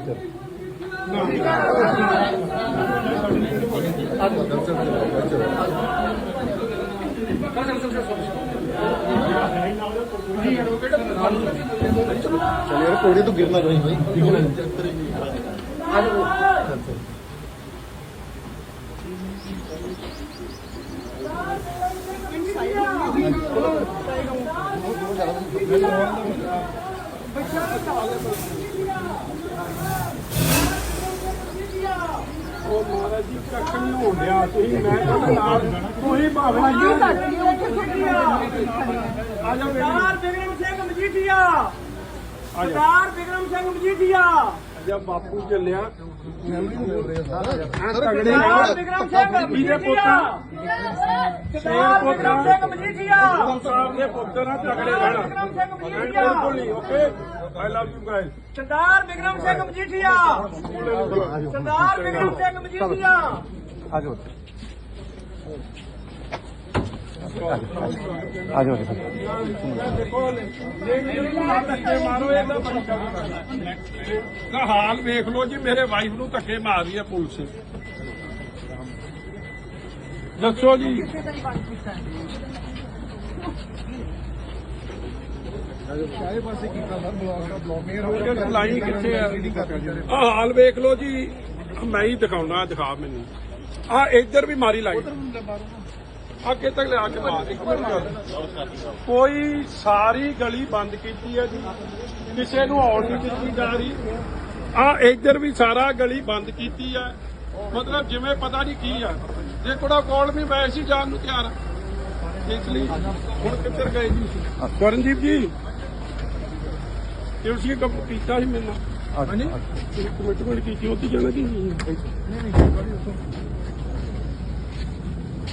ਚੱਲ ਯਾਰ ਕੋੜੀ ਤੋਂ ਗਿਰਨਾ ਨਹੀਂ ਭਾਈ ਗਿਰਨਾ ਉਹ ਮਹਾਰਾਜ ਜੀ ਕੱਖ ਨਹੀਂ ਹੋਣ ਡਿਆ ਤੁਸੀਂ ਮੈਂ ਤੁਹਾਡੇ ਨਾਲ ਤੁਸੀਂ ਭਾਵਨਾ ਜੀ ਆ। ਜਾ ਸਰਦਾਰ ਸਿੰਘ ਮਜੀਠੀਆ ਸਰਦਾਰ ਬਿਕਰਮ ਸਿੰਘ ਮਜੀਠੀਆ। ਜਾ ਬਾਪੂ ਚੱਲਿਆ। ਤਗੜੇ ਸਰਦਾਰ ਬਿਕਰਮ ਸਿੰਘ ਮਜੀਠੀਆ। ਸਰਦਾਰ ਬਿਕਰਮ ਸਿੰਘ ਮਜੀਠੀਆ। ਸਾਹਿਬ ਦੇ ਪੁੱਤਰ ਆ ਤਗੜੇ ਰਹਿਣਾ ਬਿਲਕੁਲ ਨਹੀਂ okay I love you guys Sardar Bikram Singh Majithia. Sardar Bikram Singh Majithia. ਆ ਜਾਓ। ਆ ਜਾਓ ਦੇਖੋ ਦਾ ਹਾਲ ਵੇਖ ਲਓ ਜੀ, ਮੇਰੇ ਵਾਈਫ ਨੂੰ ਧੱਕੇ ਮਾਰ ਰਹੀ ਹੈ ਪੁਲਿਸ। ਦੱਸੋ ਜੀ। ਸਾਰੇ ਪਾਸੇ ਕੀਤਾ ਸਰ ਬਲੌਗ ਦਾ ਬਲੌਗਿੰਗ ਉਹਦੇ ਲਾਈ ਕਿੱਥੇ ਆ ਆ ਹਾਲ ਵੇਖ ਲਓ ਜੀ। ਮੈਂ ਹੀ ਦਿਖਾਉਣਾ, ਦਿਖਾ ਮੈਨੂੰ। ਆ ਇੱਧਰ ਵੀ ਮਾਰੀ ਲਾਈ। ਆ ਕਿੱਥੇ ਲਿਆ ਕੇ ਮਾਰ ਇੱਕ ਮਿੰਟ ਗੱਲ। ਕੋਈ ਸਾਰੀ ਗਲੀ ਬੰਦ ਕੀਤੀ ਹੈ ਜੀ। ਕਿਸੇ ਨੂੰ ਆਉਣ ਨਹੀਂ ਦਿੱਤੀ ਜਾ ਰਹੀ। ਆ ਇੱਧਰ ਵੀ ਸਾਰਾ ਗਲੀ ਬੰਦ ਕੀਤੀ ਹੈ। ਮਤਲਬ ਜਿਵੇਂ ਪਤਾ ਨਹੀਂ ਕੀ ਆ। ਜੇ ਕੋੜਾ ਕੋਲ ਵੀ ਮੈਂ ਸੀ ਜਾਣ ਨੂੰ ਤਿਆਰ ਆ। ਇਸ ਲਈ ਹੁਣ ਕਿੱਧਰ ਗਏ ਜੀ? ਕਰਨਜੀਤ ਜੀ ਤੁਸੀਂ ਕੰਮ ਕੀਤਾ ਸੀ ਮੈਨੂੰ। ਹਾਂਜੀ। ਕਮਿਟਮੈਂਟ ਕੀਤੀ ਉੱਥੇ ਜਾਣਾ ਕਿ? ਨਹੀਂ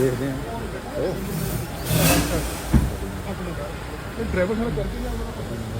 ਦੇਖਦੇ ਹਾਂ। ਡਰਾਈਵਰ ਨਾਲ ਕਰਕੇ ਲਿਆ